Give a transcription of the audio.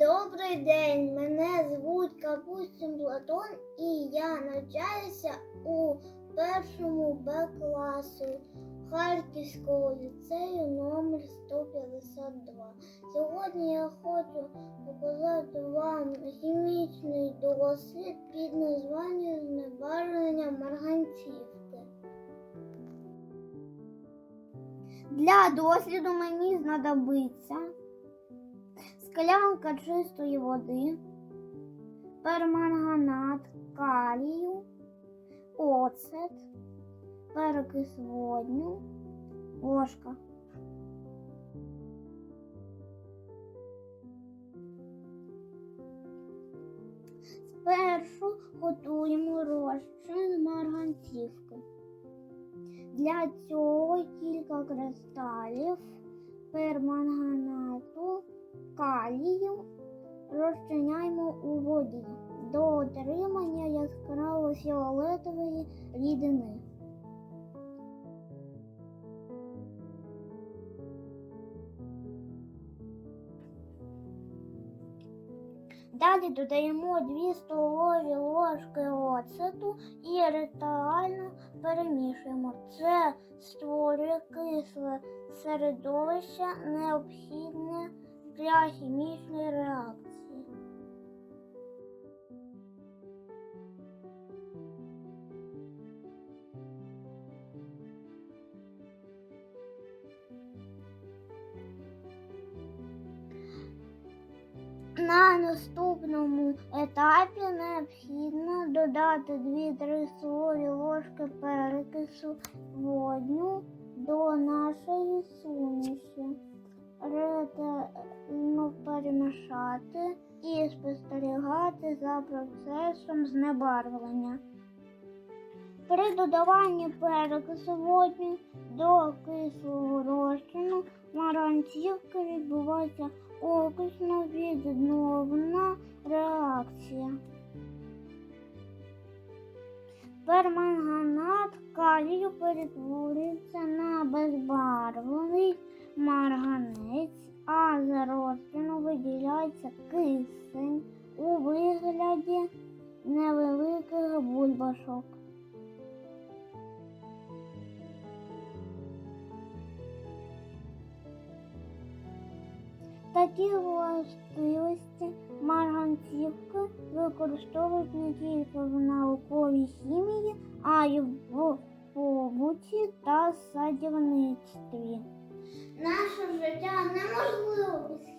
Добрий день, мене звуть Капустін Платон і я навчаюся у першому Б класу Харківського ліцею номер 152. Сьогодні я хочу показати вам хімічний дослід під названням знебарвлення марганцівки. Для досліду мені знадобиться склянка чистої води, перманганат калію, оцет, перекис водню, ложка. Спершу готуємо розчин марганцівки. Для цього кілька кристалів перманганату калію розчиняємо у воді до отримання яскраво фіолетової рідини. Далі додаємо 2 столові ложки оцету і ретуально перемішуємо. Це створює кисле середовище, необхідне для хімічної реакції. На наступному етапі необхідно додати 2-3 столові ложки перекису водню до нашої суміші, ретельно перемішати і спостерігати за процесом знебарвлення. При додаванні перекису водню до кислого розчину маранцівки відбувається окисно відновна реакція. Перманганат калію перетворюється на безбарвлений марганець, а з розчину виділяється кисень у вигляді невеликих бульбашок. Такі властивості марганцівки використовують не тільки в науковій хімії, а й в побуті та садівництві. Наше життя неможливо без